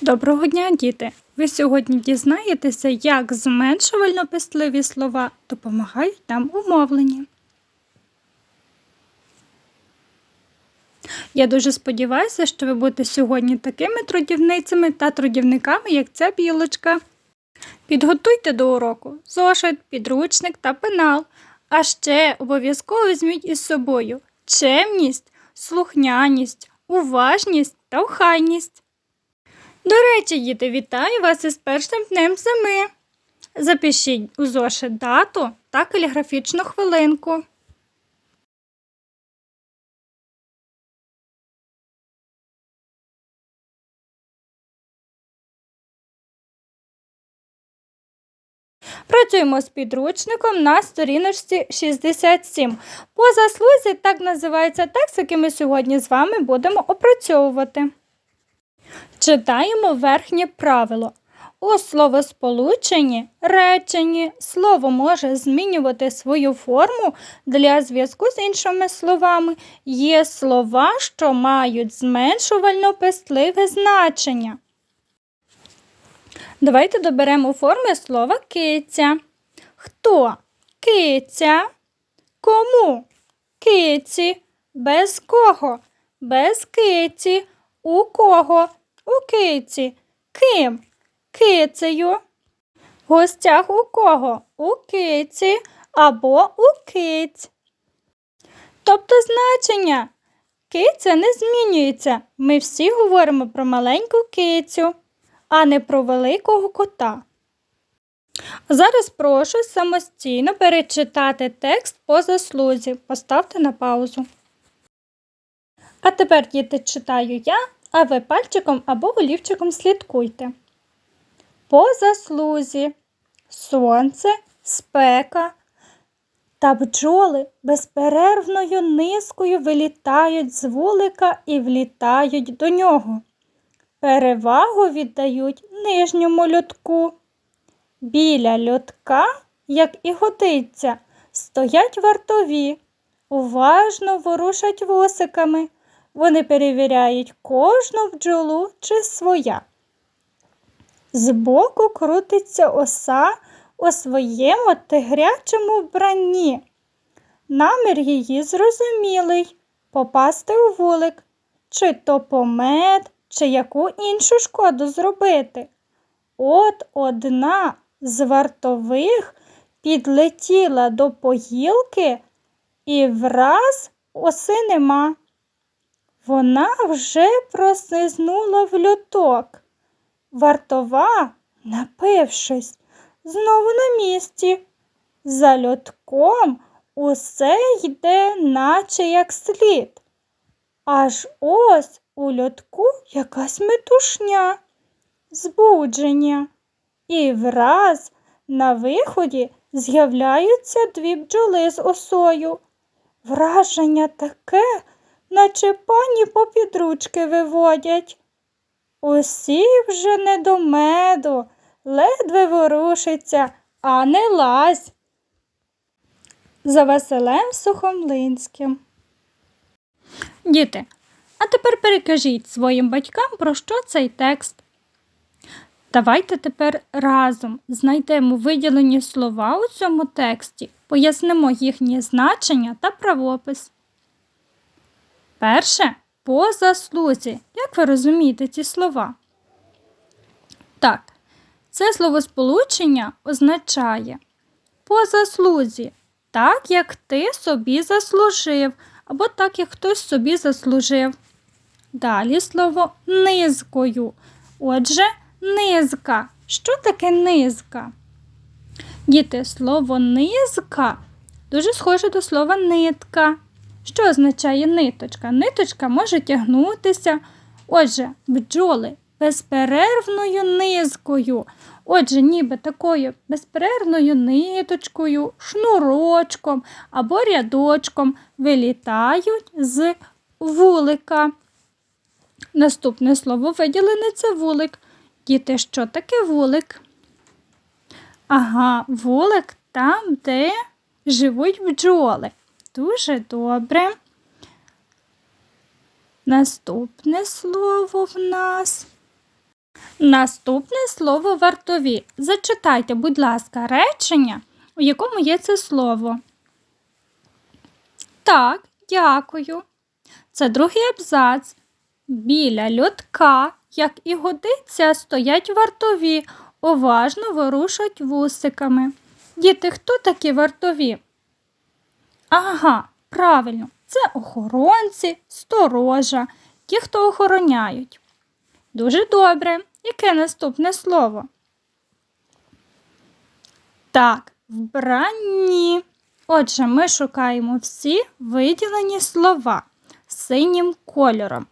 Доброго дня, діти! Ви сьогодні дізнаєтеся, як зменшувально пестливі слова допомагають нам у мовленні. Я дуже сподіваюся, що ви будете сьогодні такими трудівницями та трудівниками, як ця білочка. Підготуйте до уроку зошит, підручник та пенал. А ще обов'язково візьміть із собою чемність, слухняність, уважність та охайність. До речі, діти, вітаю вас із першим днем зими. Запишіть у зошит дату та каліграфічну хвилинку. Працюємо з підручником на сторіночці 67. По заслузі так називається текст, який ми сьогодні з вами будемо опрацьовувати. Читаємо верхнє правило. У словосполученні, реченні слово може змінювати свою форму для зв'язку з іншими словами. Є слова, що мають зменшувально пестливе значення. Давайте доберемо форми слова киця. Хто? Киця. Кому? Киці. Без кого? Без киці. У кого? У киці. Ким? Кицею. В гостях у кого? У киці або у киць. Тобто значення киця не змінюється. Ми всі говоримо про маленьку кицю, а не про великого кота. Зараз прошу самостійно перечитати текст по заслузі. Поставте на паузу. А тепер, діти, читаю я, а ви пальчиком або олівчиком слідкуйте. По заслузі сонце, спека та бджоли безперервною низкою вилітають з вулика і влітають до нього. Перевагу віддають нижньому льотку. Біля льотка, як і годиться, стоять вартові, уважно ворушать восиками. Вони перевіряють кожну бджолу чи своя. Збоку крутиться оса у своєму тигрячому вбранні. Намір її зрозумілий попасти у вулик, чи то помет, чи яку іншу шкоду зробити. От одна з вартових підлетіла до погілки і враз оси нема. Вона вже прослизнула в льоток. Вартова, напившись, знову на місці. За льотком усе йде, наче як слід. Аж ось у льотку якась метушня, збудження, і враз на виході з'являються дві бджоли з осою. Враження таке, наче пані попід ручки виводять. Усі вже не до меду, ледве ворушиться, а не лазь. За Василем Сухомлинським. Діти, а тепер перекажіть своїм батькам, про що цей текст. Давайте тепер разом знайдемо виділені слова у цьому тексті, пояснимо їхнє значення та правопис. Перше по заслузі. Як ви розумієте ці слова? Так, це словосполучення означає по заслузі, так як ти собі заслужив, або так, як хтось собі заслужив. Далі слово низкою. Отже, низка. Що таке низка? Діти, слово низка дуже схоже до слова нитка. Що означає ниточка? Ниточка може тягнутися. Отже, бджоли безперервною низкою. Отже, ніби такою безперервною ниточкою, шнурочком або рядочком вилітають з вулика. Наступне слово виділене це вулик. Діти, що таке вулик? Ага, вулик там, де живуть бджоли. Дуже добре. Наступне слово в нас Наступне слово вартові. Зачитайте, будь ласка, речення, у якому є це слово. Так, дякую. Це другий абзац. Біля льотка, як і годиться, стоять вартові, уважно ворушать вусиками. Діти, хто такі вартові? Ага, правильно, це охоронці, сторожа, ті, хто охороняють. Дуже добре. Яке наступне слово? Так, вбранні. Отже, ми шукаємо всі виділені слова синім кольором.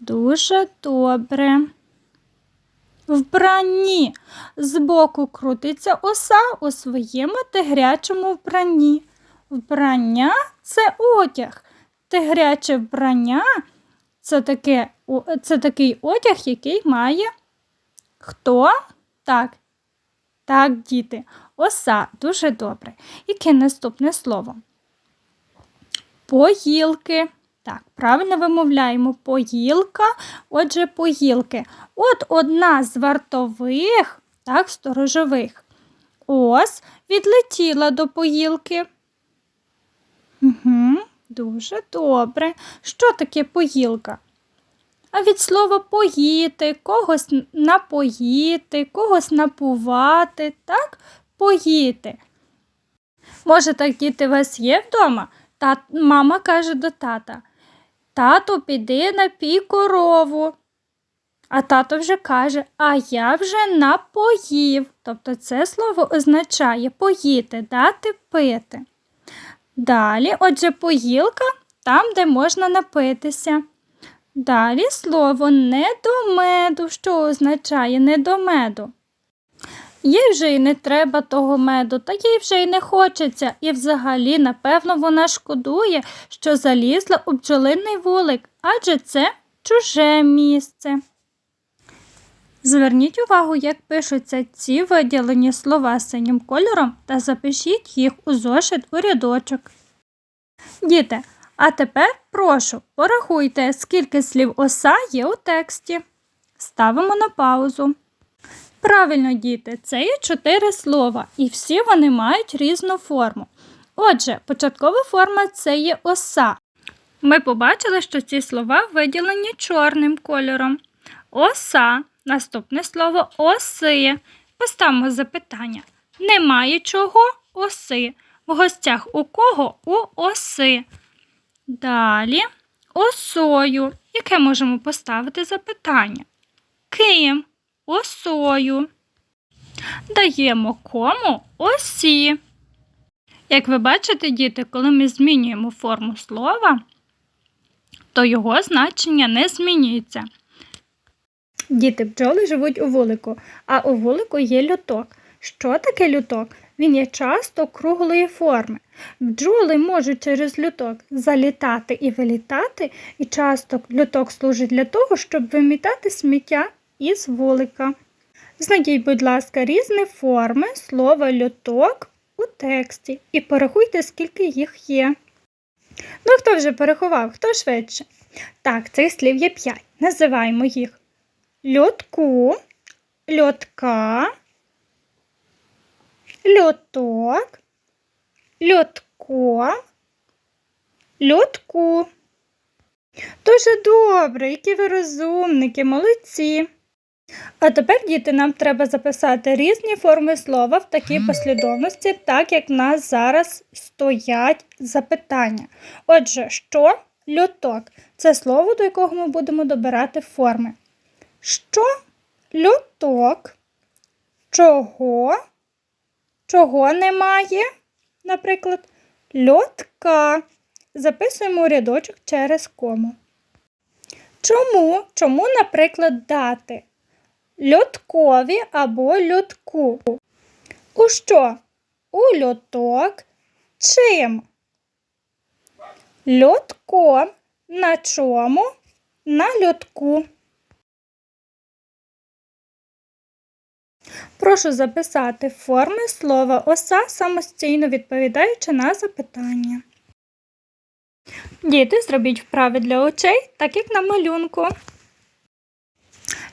Дуже добре. Вбранні. Збоку крутиться оса у своєму тигрячому вбранні. Вбрання це одяг. Тигряче вбрання це, таке, це такий одяг, який має хто? Так. Так, діти. Оса. Дуже добре. Яке наступне слово? Поїлки. Так, правильно вимовляємо поїлка. Отже, поїлки. От одна з вартових, так, сторожових. Ось відлетіла до поїлки. Угу, дуже добре. Що таке поїлка? А від слова поїти, когось напоїти, когось напувати, так? Поїти. Може, так діти у вас є вдома? Та мама каже до тата: Тато, піди напій корову. А тато вже каже, а я вже напоїв. Тобто це слово означає поїти, дати пити. Далі, отже, поїлка там, де можна напитися. Далі слово не до меду, що означає не до меду. Їй вже й не треба того меду, та їй вже й не хочеться, і взагалі, напевно, вона шкодує, що залізла у бджолиний вулик, адже це чуже місце. Зверніть увагу, як пишуться ці виділені слова синім кольором та запишіть їх у зошит у рядочок. Діти, а тепер прошу, порахуйте, скільки слів оса є у тексті. Ставимо на паузу. Правильно, діти, це є чотири слова, і всі вони мають різну форму. Отже, початкова форма це є оса. Ми побачили, що ці слова виділені чорним кольором. Оса. Наступне слово оси. Поставимо запитання. Немає чого оси. В гостях у кого? У оси. Далі осою. Яке можемо поставити запитання? Ким? Осою. Даємо кому осі. Як ви бачите, діти, коли ми змінюємо форму слова, то його значення не змінюється. Діти бджоли живуть у вулику, а у вулику є люток. Що таке люток? Він є часто круглої форми. Бджоли можуть через люток залітати і вилітати, і часто люток служить для того, щоб вимітати сміття із вулика. Знайдіть, будь ласка, різні форми слова люток у тексті і порахуйте, скільки їх є. Ну, хто вже порахував, хто швидше? Так, цих слів є п'ять. Називаємо їх льотку, льотка, льоток, льотко, льотку. Дуже добре, які ви розумники, молодці. А тепер, діти, нам треба записати різні форми слова в такій послідовності, так як в нас зараз стоять запитання. Отже, що льоток? Це слово, до якого ми будемо добирати форми. Що льоток? Чого? Чого немає? Наприклад, льотка. Записуємо рядочок через кому. Чому? Чому, наприклад, дати? Льоткові або льотку. У що? У льоток. Чим? Льотком. На чому? На льотку. Прошу записати форми слова оса самостійно відповідаючи на запитання. Діти, зробіть вправи для очей, так як на малюнку.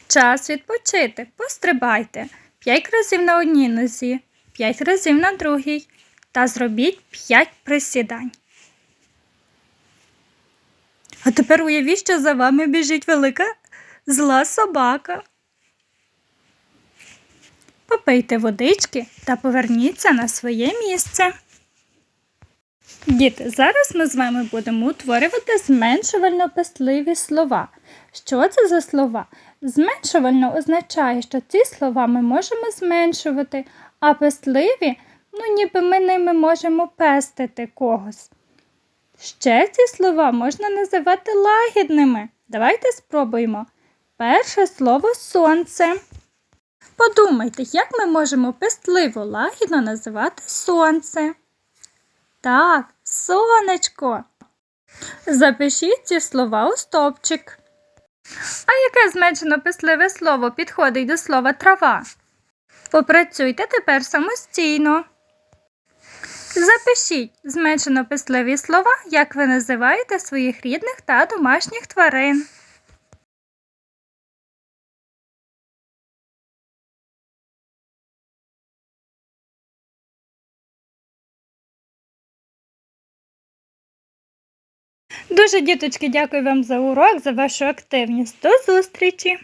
Час відпочити. Пострибайте. П'ять разів на одній нозі, п'ять разів на другій. Та зробіть п'ять присідань. А тепер уявіть, що за вами біжить велика зла собака. Попийте водички та поверніться на своє місце. Діти, зараз ми з вами будемо утворювати зменшувально пестливі слова. Що це за слова? Зменшувально означає, що ці слова ми можемо зменшувати, а пестливі, ну ніби ми ними можемо пестити когось. Ще ці слова можна називати лагідними. Давайте спробуємо. Перше слово сонце. Подумайте, як ми можемо пестливо лагідно називати сонце. Так, сонечко. Запишіть ці слова у стовпчик. А яке зменшено писливе слово підходить до слова трава? Попрацюйте тепер самостійно. Запишіть зменшено писливі слова, як ви називаєте своїх рідних та домашніх тварин. Дуже, діточки, дякую вам за урок, за вашу активність. До зустрічі!